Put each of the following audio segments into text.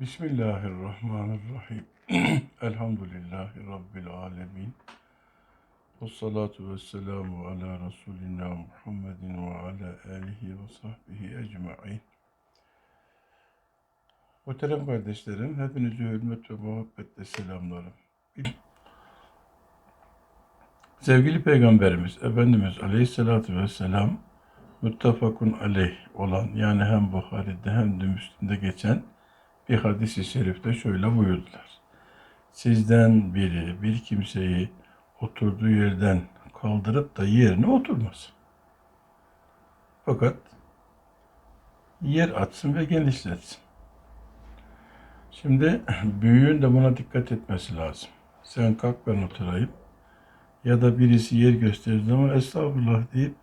Bismillahirrahmanirrahim. Elhamdülillahi Rabbil alemin. Ve salatu ve selamu ala Resulina Muhammedin ve ala alihi ve sahbihi ecma'in. Muhterem kardeşlerim, hepinizi hürmet ve muhabbetle selamlarım. Sevgili Peygamberimiz Efendimiz Aleyhisselatü Vesselam muttafakun aleyh olan yani hem Bukhari'de hem de Müslim'de geçen bir hadis-i şerifte şöyle buyurdular. Sizden biri bir kimseyi oturduğu yerden kaldırıp da yerine oturmaz. Fakat yer açsın ve genişletsin. Şimdi büyüğün de buna dikkat etmesi lazım. Sen kalk ben oturayım. Ya da birisi yer gösterir zaman estağfurullah deyip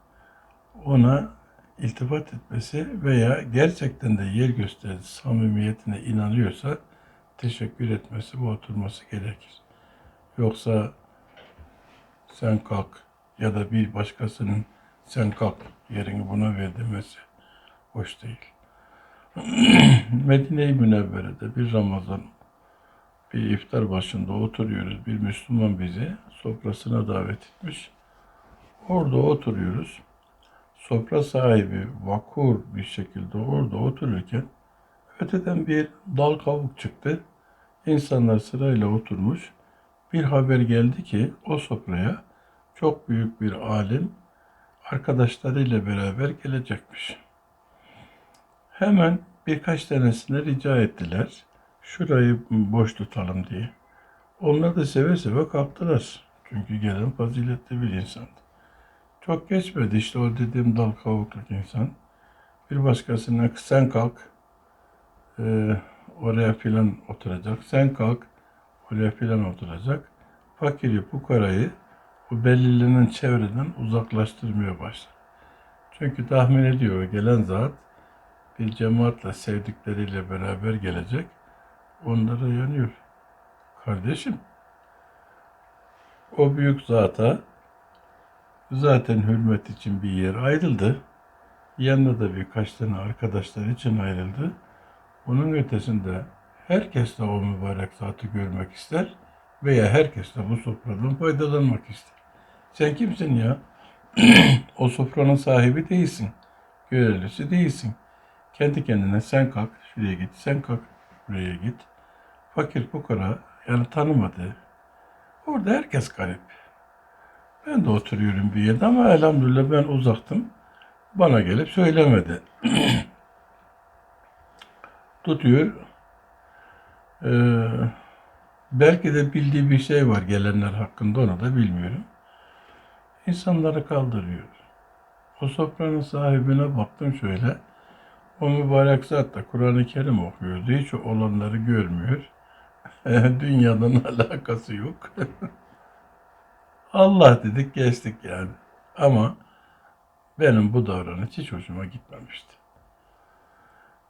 ona iltifat etmesi veya gerçekten de yer gösterdi, samimiyetine inanıyorsa teşekkür etmesi ve oturması gerekir. Yoksa sen kalk ya da bir başkasının sen kalk yerini buna ver demesi hoş değil. Medine-i Münevvere'de bir Ramazan bir iftar başında oturuyoruz. Bir Müslüman bizi sofrasına davet etmiş. Orada oturuyoruz sofra sahibi vakur bir şekilde orada otururken öteden bir dal kavuk çıktı. İnsanlar sırayla oturmuş. Bir haber geldi ki o sofraya çok büyük bir alim arkadaşlarıyla beraber gelecekmiş. Hemen birkaç tanesine rica ettiler. Şurayı boş tutalım diye. Onlar da seve seve kalktılar. Çünkü gelen faziletli bir insandı. Çok geçmedi işte o dediğim dal kavukluk insan. Bir başkasına sen kalk e, oraya filan oturacak. Sen kalk oraya filan oturacak. Fakiri fukarayı bu belirlenen çevreden uzaklaştırmıyor başlar. Çünkü tahmin ediyor gelen zat bir cemaatle sevdikleriyle beraber gelecek. Onlara yanıyor. Kardeşim o büyük zata Zaten hürmet için bir yer ayrıldı. Yanında da birkaç tane arkadaşlar için ayrıldı. Bunun ötesinde herkes de o mübarek zatı görmek ister veya herkes de bu sofradan faydalanmak ister. Sen kimsin ya? o sofranın sahibi değilsin. Görevlisi değilsin. Kendi kendine sen kalk şuraya git, sen kalk buraya git. Fakir fukara yani tanımadı. Orada herkes garip. Ben de oturuyorum bir yerde ama elhamdülillah ben uzaktım. Bana gelip söylemedi. Tutuyor. Ee, belki de bildiği bir şey var gelenler hakkında onu da bilmiyorum. İnsanları kaldırıyor. O sofranın sahibine baktım şöyle. O mübarek zat da Kur'an-ı Kerim okuyordu. Hiç olanları görmüyor. Dünyadan alakası yok. Allah dedik geçtik yani. Ama benim bu davranış hiç hoşuma gitmemişti.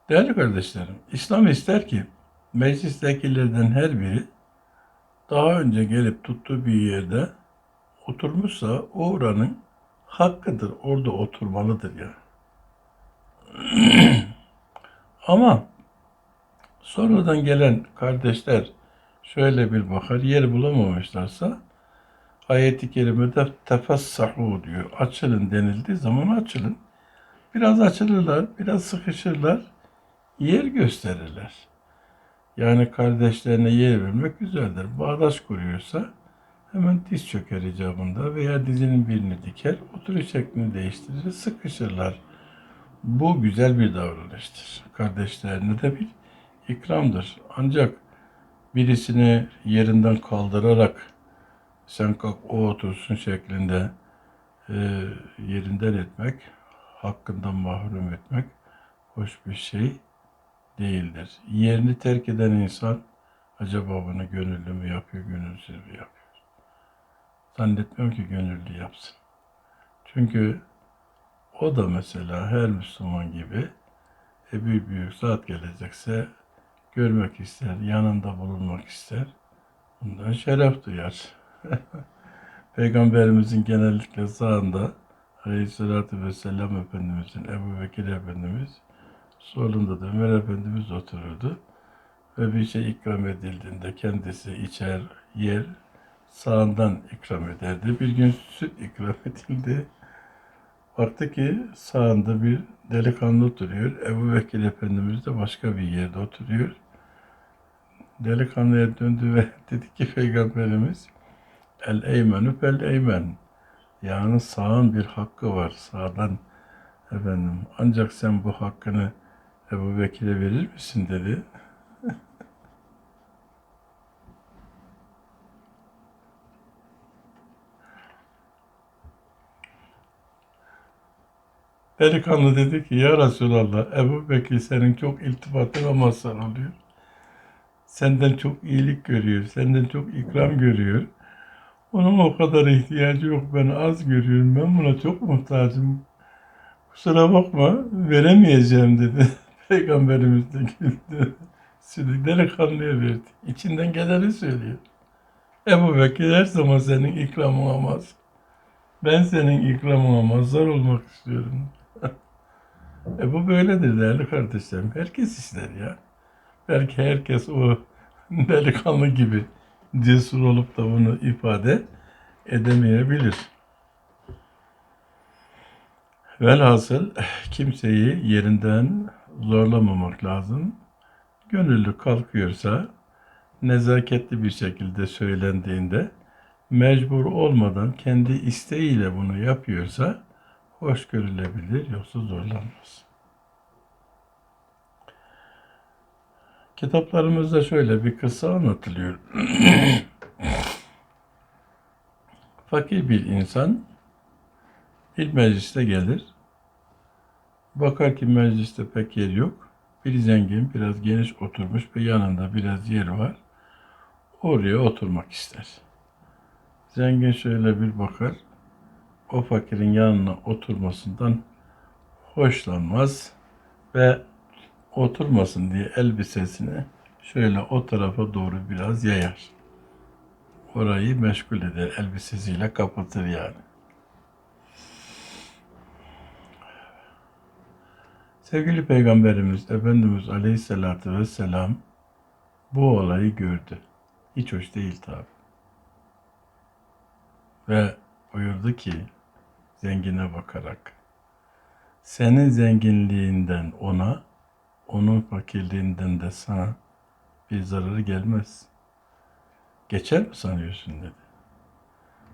Değerli kardeşlerim, İslam ister ki meclistekilerden her biri daha önce gelip tuttuğu bir yerde oturmuşsa o oranın hakkıdır. Orada oturmalıdır ya. Ama sonradan gelen kardeşler şöyle bir bakar yer bulamamışlarsa ayeti kerimede tefassahu diyor. Açılın denildiği zaman açılın. Biraz açılırlar, biraz sıkışırlar, yer gösterirler. Yani kardeşlerine yer vermek güzeldir. Bağdaş kuruyorsa hemen diz çöker icabında veya dizinin birini diker, oturuş şeklini değiştirir, sıkışırlar. Bu güzel bir davranıştır. Kardeşlerine de bir ikramdır. Ancak birisini yerinden kaldırarak sen kalk o otursun şeklinde e, yerinden etmek, hakkından mahrum etmek hoş bir şey değildir. Yerini terk eden insan acaba bunu gönüllü mü yapıyor, gönülsüz mü yapıyor? Zannetmiyorum ki gönüllü yapsın. Çünkü o da mesela her Müslüman gibi e, büyük büyük zat gelecekse görmek ister, yanında bulunmak ister. Bundan şeref duyar. Peygamberimizin genellikle sağında Aleyhisselatü Vesselam Efendimizin Ebu Bekir Efendimiz solunda da Ömer Efendimiz otururdu. ve bir şey ikram edildiğinde kendisi içer, yer, sağından ikram ederdi. Bir gün süt ikram edildi. Baktı ki sağında bir delikanlı oturuyor. Ebu Bekir Efendimiz de başka bir yerde oturuyor. Delikanlıya döndü ve dedi ki Peygamberimiz El eymenü fel eymen. Yani sağın bir hakkı var. Sağdan efendim ancak sen bu hakkını Ebu Bekir'e verir misin dedi. Delikanlı dedi ki ya Resulallah Ebu Bekir senin çok iltifatın ve mazhar oluyor. Senden çok iyilik görüyor. Senden çok ikram görüyor. Onun o kadar ihtiyacı yok. Ben az görüyorum. Ben buna çok muhtacım. Kusura bakma veremeyeceğim dedi. Peygamberimiz de güldü. Sürekli delikanlıya verdi. İçinden geleni söylüyor. Ebu Bekir her zaman senin ikramına mazhar. Ben senin ikramına mazhar olmak istiyorum. e bu böyledir değerli kardeşlerim. Herkes ister ya. Belki herkes o delikanlı gibi cesur olup da bunu ifade edemeyebilir. Velhasıl kimseyi yerinden zorlamamak lazım. Gönüllü kalkıyorsa nezaketli bir şekilde söylendiğinde mecbur olmadan kendi isteğiyle bunu yapıyorsa hoş görülebilir yoksa zorlanmaz. Kitaplarımızda şöyle bir kıssa anlatılıyor. Fakir bir insan bir mecliste gelir. Bakar ki mecliste pek yer yok. Bir zengin biraz geniş oturmuş ve yanında biraz yer var. Oraya oturmak ister. Zengin şöyle bir bakar. O fakirin yanına oturmasından hoşlanmaz ve oturmasın diye elbisesini şöyle o tarafa doğru biraz yayar. Orayı meşgul eder, elbisesiyle kapatır yani. Sevgili Peygamberimiz Efendimiz Aleyhisselatü Vesselam bu olayı gördü. Hiç hoş değil tabi. Ve buyurdu ki zengine bakarak senin zenginliğinden ona onun fakirliğinden de sana bir zararı gelmez. Geçer mi sanıyorsun dedi.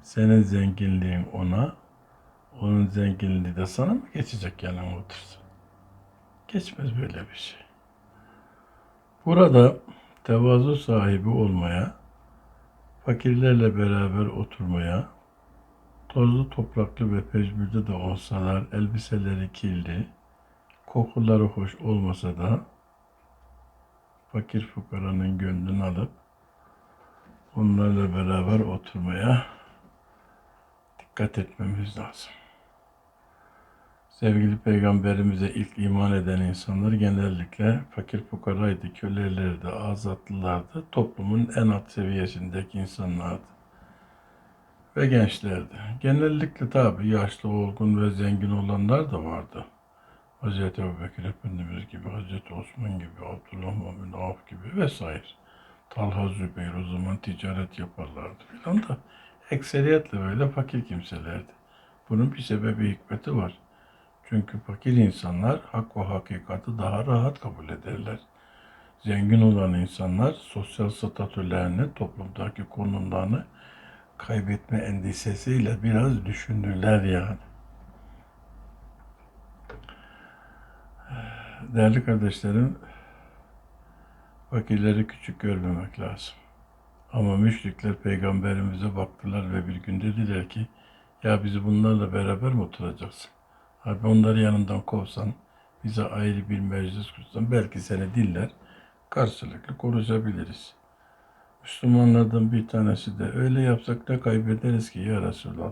Senin zenginliğin ona, onun zenginliği de sana mı geçecek yanına otursun? Geçmez böyle bir şey. Burada tevazu sahibi olmaya, fakirlerle beraber oturmaya, tozlu topraklı ve pecmürde de olsalar elbiseleri kirli, kokuları hoş olmasa da fakir fukaranın gönlünü alıp onlarla beraber oturmaya dikkat etmemiz lazım. Sevgili Peygamberimize ilk iman eden insanlar genellikle fakir fukaraydı, kölelerdi, azatlılardı, toplumun en alt seviyesindeki insanlardı ve gençlerdi. Genellikle tabi yaşlı, olgun ve zengin olanlar da vardı. Hz. Ebubekir Efendimiz gibi, Hz. Osman gibi, Abdullah bin Avf gibi vesaire. Talha Zübeyir o zaman ticaret yaparlardı filan da ekseriyetle böyle fakir kimselerdi. Bunun bir sebebi hikmeti var. Çünkü fakir insanlar hak ve hakikati daha rahat kabul ederler. Zengin olan insanlar sosyal statülerini, toplumdaki konumlarını kaybetme endişesiyle biraz düşündüler yani. Değerli kardeşlerim, fakirleri küçük görmemek lazım. Ama müşrikler peygamberimize baktılar ve bir gün dediler ki, ya bizi bunlarla beraber mi oturacaksın? Abi onları yanından kovsan, bize ayrı bir meclis kursan, belki seni diller, karşılıklı konuşabiliriz. Müslümanlardan bir tanesi de öyle yapsak ne kaybederiz ki ya Resulallah.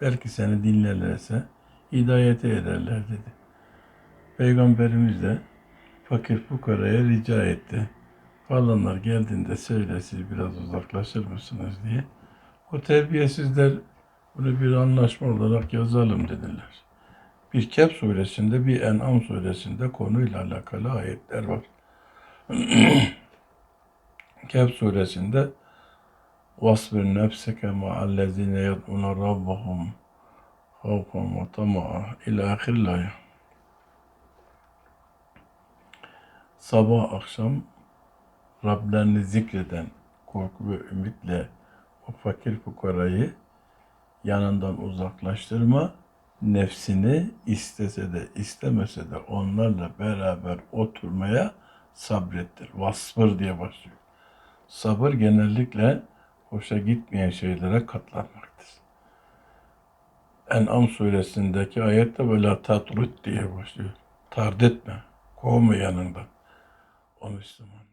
Belki seni dinlerlerse hidayete ederler dedi. Peygamberimiz de fakir fukaraya rica etti. Falanlar geldiğinde söyle siz biraz uzaklaşır mısınız diye. O terbiyesizler bunu bir anlaşma olarak yazalım dediler. Bir Kehf suresinde bir En'am suresinde konuyla alakalı ayetler var. Kehf suresinde vasbir nefseke ma'allezine yed'una rabbahum havfen ve tama'a ila ahirlaya. Sabah akşam Rablerini zikreden korku ve ümitle o fakir fukarayı yanından uzaklaştırma. Nefsini istese de istemese de onlarla beraber oturmaya sabrettir. Vasfır diye başlıyor. Sabır genellikle hoşa gitmeyen şeylere katlanmaktır. En'am suresindeki ayette böyle tatrut diye başlıyor. Tard etme, kovma yanından o Müslüman.